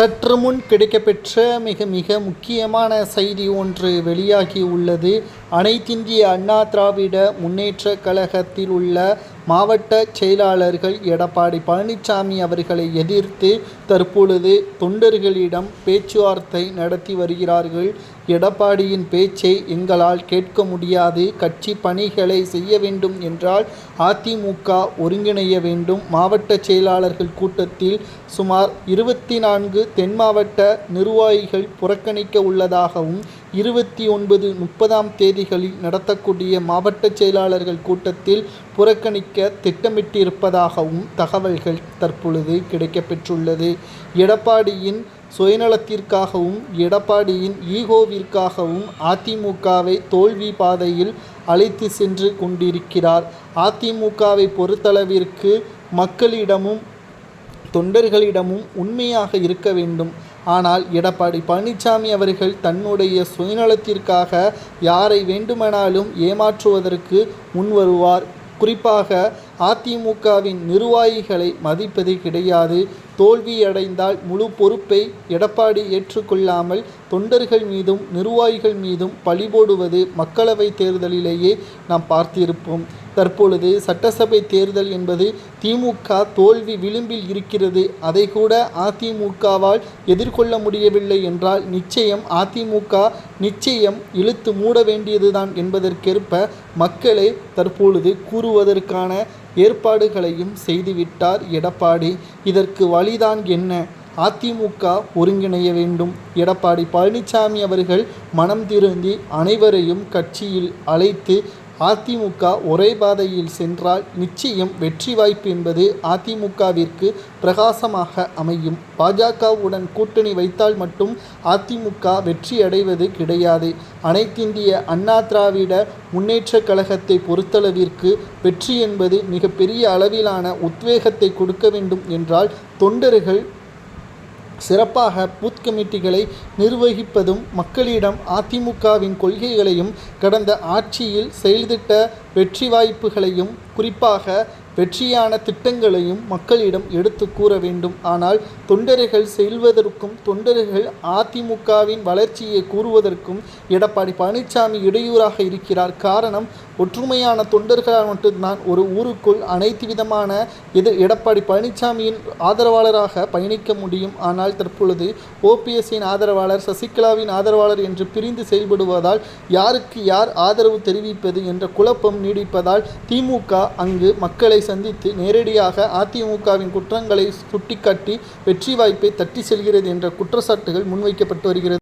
சற்று முன் கிடைக்கப்பெற்ற மிக மிக முக்கியமான செய்தி ஒன்று வெளியாகி உள்ளது. அனைத்திந்திய அண்ணா திராவிட முன்னேற்ற கழகத்தில் உள்ள மாவட்ட செயலாளர்கள் எடப்பாடி பழனிசாமி அவர்களை எதிர்த்து தற்பொழுது தொண்டர்களிடம் பேச்சுவார்த்தை நடத்தி வருகிறார்கள். எடப்பாடியின் பேச்சை எங்களால் கேட்க முடியாது. கட்சி பணிகளை செய்ய வேண்டும் என்றால் அதிமுக ஒருங்கிணைய வேண்டும். மாவட்ட செயலாளர்கள் கூட்டத்தில் சுமார் இருபத்தி நான்கு தென் மாவட்ட நிர்வாகிகள் புறக்கணிக்க உள்ளதாகவும் இருபத்தி ஒன்பது முப்பதாம் தேதிகளில் நடத்தக்கூடிய மாவட்ட செயலாளர்கள் கூட்டத்தில் புறக்கணிக்க திட்டமிட்டிருப்பதாகவும் தகவல்கள் தற்பொழுது கிடைக்கப்பெற்றுள்ளது. எடப்பாடியின் சுயநலத்திற்காகவும் எடப்பாடியின் ஈகோவிற்காகவும் அதிமுகவை தோல்வி பாதையில் அழைத்து சென்று கொண்டிருக்கிறார். அதிமுகவை பொறுத்தளவிற்கு மக்களிடமும் தொண்டர்களிடமும் உண்மையாக இருக்க வேண்டும். ஆனால் எடப்பாடி பழனிசாமி அவர்கள் தன்னுடைய சுயநலத்திற்காக யாரை வேண்டுமானாலும் ஏமாற்றுவதற்கு முன்வருவார் குறிப்பாக அதிமுகவின் நிர்வாகிகளை மதிப்பது கிடையாது. தோல்வியடைந்தால் முழு பொறுப்பை எடப்பாடி ஏற்றுக்கொள்ளாமல் தொண்டர்கள் மீதும் நிர்வாகிகள் மீதும் பழி போடுவது மக்களவை தேர்தலிலேயே நாம் பார்த்திருப்போம். தற்பொழுது சட்டசபை தேர்தல் என்பது திமுக தோல்வி விளிம்பில் இருக்கிறது. அதை கூட அதிமுகவால் எதிர்கொள்ள முடியவில்லை என்றால் நிச்சயம் அதிமுக நிச்சயம் இழுத்து மூட வேண்டியதுதான் என்பதற்கேற்ப மக்களை தற்பொழுது கூறுவதற்கான ஏற்பாடுகளையும் செய்துவிட்டார் எடப்பாடி. இதற்கு வழிதான் என்ன? அதிமுக ஒருங்கிணைய வேண்டும். எடப்பாடி பழனிசாமி அவர்கள் மனம் திருந்தி அனைவரையும் கட்சியில் அழைத்து அதிமுக ஒரே பாதையில் சென்றால் நிச்சயம் வெற்றி வாய்ப்பு என்பது அதிமுகவிற்கு பிரகாசமாக அமையும். பாஜகவுடன் கூட்டணி வைத்தால் மட்டும் அதிமுக வெற்றி அடைவது கிடையாது. அனைத்திந்திய அண்ணா திராவிட முன்னேற்றக் கழகத்தை பொறுத்தளவிற்கு வெற்றி என்பது மிகப்பெரிய அளவிலான உத்வேகத்தை கொடுக்க வேண்டும் என்றால் தொண்டர்கள் சிறப்பாக பூத் கமிட்டிகளை நிர்வகிப்பதும் மக்களிடம் அதிமுகவின் கொள்கைகளையும் கடந்த ஆட்சியில் செயல்திட்ட வெற்றி வாய்ப்புகளையும் குறிப்பாக வெற்றியான திட்டங்களையும் மக்களிடம் எடுத்து கூற வேண்டும். ஆனால் தொண்டர்கள் செல்வதற்கும் தொண்டர்கள் அதிமுகவின் வளர்ச்சியை கூறுவதற்கும் எடப்பாடி பழனிசாமி இடையூறாக இருக்கிறார். காரணம் ஒற்றுமையான தொண்டர்களால் மட்டும்தான் ஒரு ஊருக்குள் அனைத்து விதமான எது எடப்பாடி பழனிசாமியின் ஆதரவாளராக பயணிக்க முடியும். ஆனால் தற்பொழுது ஓபிஎஸ்ஸின் ஆதரவாளர் சசிகலாவின் ஆதரவாளர் என்று பிரிந்து செயல்படுவதால் யாருக்கு யார் ஆதரவு தெரிவிப்பது என்ற குழப்பம் நீடிப்பதால் திமுக அங்கு மக்களை சந்தித்து நேரடியாக அதிமுகவின் குற்றங்களை சுட்டிக்காட்டி வெற்றி வாய்ப்பை தட்டி செல்கிறது என்ற குற்றச்சாட்டுகள் முன்வைக்கப்பட்டு வருகிறது.